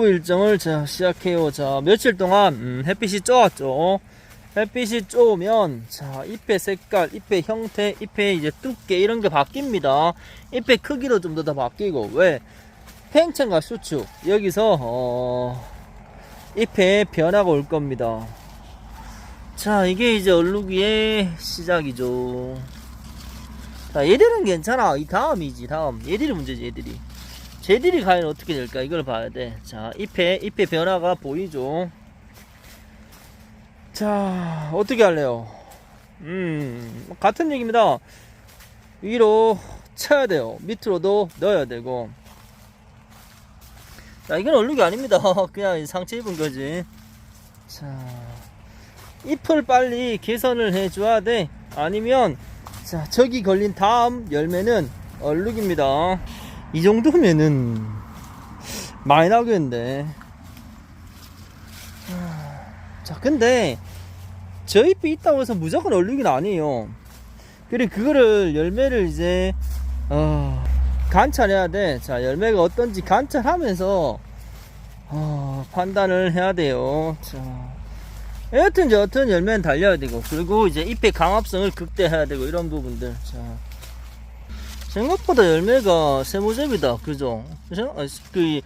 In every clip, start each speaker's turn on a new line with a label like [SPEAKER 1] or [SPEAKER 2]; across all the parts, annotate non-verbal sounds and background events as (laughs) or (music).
[SPEAKER 1] 공부 일정을 자 시작해요. 자 며칠 동안 음, 햇빛이 쪄왔죠. 햇빛이 쪄오면 자 잎의 색깔, 잎의 형태, 잎의 이제 두께 이런 게 바뀝니다. 잎의 크기도 좀더더 바뀌고 왜 팽창과 수축 여기서 어, 잎의 변화가 올 겁니다. 자 이게 이제 얼룩이의 시작이죠. 자 얘들은 괜찮아. 이 다음이지 다음. 얘들이 문제지 얘들이. 쟤들이 과연 어떻게 될까 이걸 봐야 돼. 자 잎의 잎의 변화가 보이죠. 자 어떻게 할래요? 음 같은 얘기입니다. 위로 쳐야 돼요. 밑으로도 넣어야 되고. 자 이건 얼룩이 아닙니다. (laughs) 그냥 상처 입은 거지. 자 잎을 빨리 개선을 해줘야 돼. 아니면 자 저기 걸린 다음 열매는 얼룩입니다. 이 정도면은 많이 나오겠는데. 자 근데 저 잎이 있다고 해서 무조건 얼룩이 아니에요. 그리고 그거를 열매를 이제 어, 관찰해야 돼. 자 열매가 어떤지 관찰하면서 어, 판단을 해야 돼요. 자. 여튼 여튼 열매는 달려야 되고 그리고 이제 잎의 강합성을 극대해야 되고 이런 부분들 자 생각보다 열매가 세모접이다. 그죠? 그죠? 아, 그,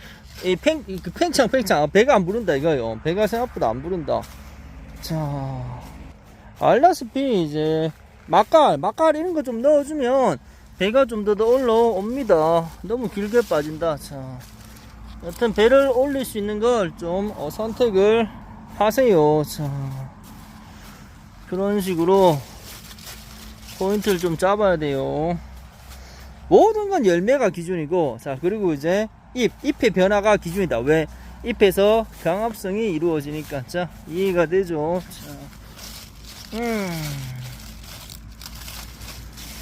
[SPEAKER 1] 이, 팽, 이, 그 팽창 팽창. 아, 배가 안 부른다 이거요. 배가 생각보다 안 부른다. 자 알다시피 이제 막갈 막갈 이런 거 좀 넣어주면 배가 좀더더 올라옵니다. 너무 길게 빠진다. 자 여튼 배를 올릴 수 있는 걸좀 어, 선택을 하세요. 자, 그런 식으로 포인트를 좀 잡아야 돼요. 모든 건 열매가 기준이고, 자, 그리고 이제 잎, 잎의 변화가 기준이다. 왜? 잎에서 강합성이 이루어지니까. 자, 이해가 되죠? 자, 음.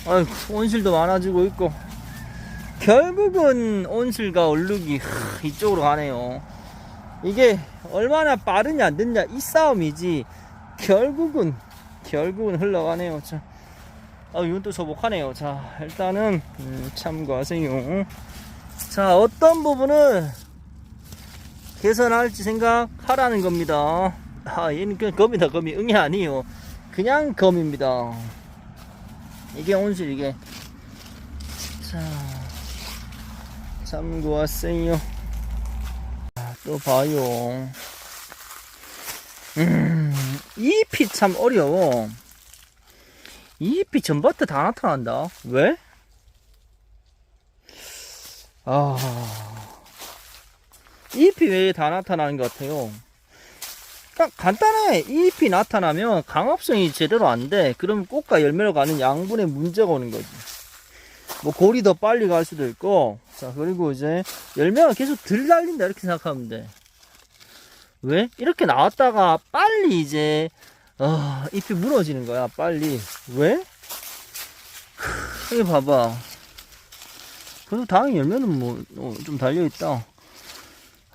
[SPEAKER 1] 아이고, 온실도 많아지고 있고. 결국은 온실과 얼룩이 하, 이쪽으로 가네요. 이게 얼마나 빠르냐 안 늦냐 이 싸움이지 결국은 결국은 흘러가네요 자, 아 이건 또 소복하네요. 자 일단은 음, 참고하세요. 자 어떤 부분을 개선할지 생각하라는 겁니다. 아 얘는 그냥 검이다 검이. 응이 아니에요. 그냥 검입니다. 이게 온실 이게. 자 참고하세요. 또 봐요. 음, 이 잎이 참 어려워. 이 잎이 전부터 다 나타난다. 왜? 아, 이 잎이 왜 다 나타나는 것 같아요? 간단해. 이 잎이 나타나면 강합성이 제대로 안 돼. 그럼 꽃과 열매로 가는 양분에 문제가 오는 거지. 뭐 골이 더 빨리 갈 수도 있고 자 그리고 이제 열매가 계속 들 달린다 이렇게 생각하면 돼 왜? 이렇게 나왔다가 빨리 이제 어, 잎이 무너지는 거야 빨리 왜? 여기 봐봐 그래도 다행히 열매는 뭐좀 달려있다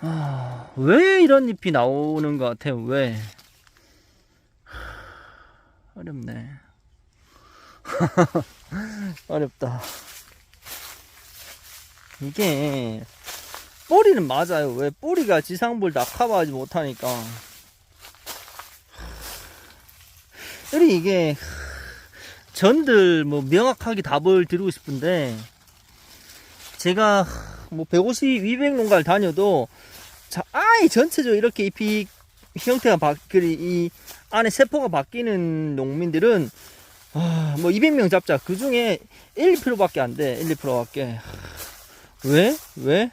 [SPEAKER 1] 아, 왜 이런 잎이 나오는 것 같아요 왜? 어렵네 (laughs) 어렵다 이게 뿌리는 맞아요. 왜 뿌리가 지상불 다 커버하지 못하니까. 우리 이게 전들 뭐 명확하게 답을 드리고 싶은데 제가 뭐 150, 200 농가를 다녀도 자, 아예 전체적으로 이렇게 잎이 형태가 바뀌, 이 안에 세포가 바뀌는 농민들은 아, 뭐 200명 잡자. 그 중에 1, 2%밖에 안 돼. 1, 2%밖에. 왜? 왜?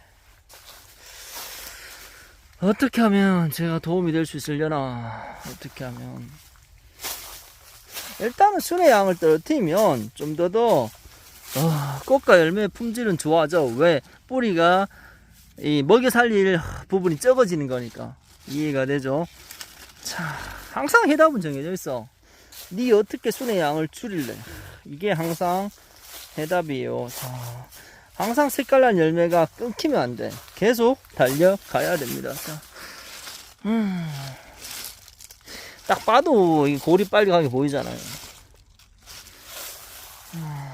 [SPEAKER 1] 어떻게 하면 제가 도움이 될 수 있으려나? 어떻게 하면. 일단은 순의 양을 떨어뜨리면 좀 더 더, 어, 꽃과 열매 품질은 좋아져. 왜? 뿌리가 이 먹여 살릴 부분이 적어지는 거니까. 이해가 되죠? 자, 항상 해답은 정해져 있어. 네 어떻게 순의 양을 줄일래? 이게 항상 해답이에요. 자, 항상 색깔난 열매가 끊기면 안 돼. 계속 달려가야 됩니다. 자, 음, 딱 봐도 이 골이 빨리 가게 보이잖아요. 음,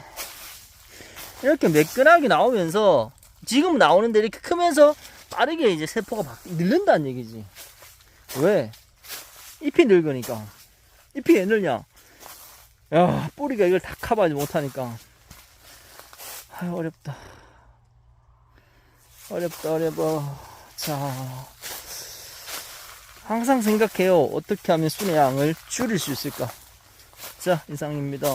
[SPEAKER 1] 이렇게 매끈하게 나오면서 지금 나오는데 이렇게 크면서 빠르게 이제 세포가 바, 늘는다는 얘기지. 왜? 잎이 늙으니까. 잎이 왜 늘냐? 야, 뿌리가 이걸 다 커버하지 못하니까. 아유, 어렵다. 어렵다, 어려워. 자. 항상 생각해요. 어떻게 하면 순의 양을 줄일 수 있을까? 자, 이상입니다.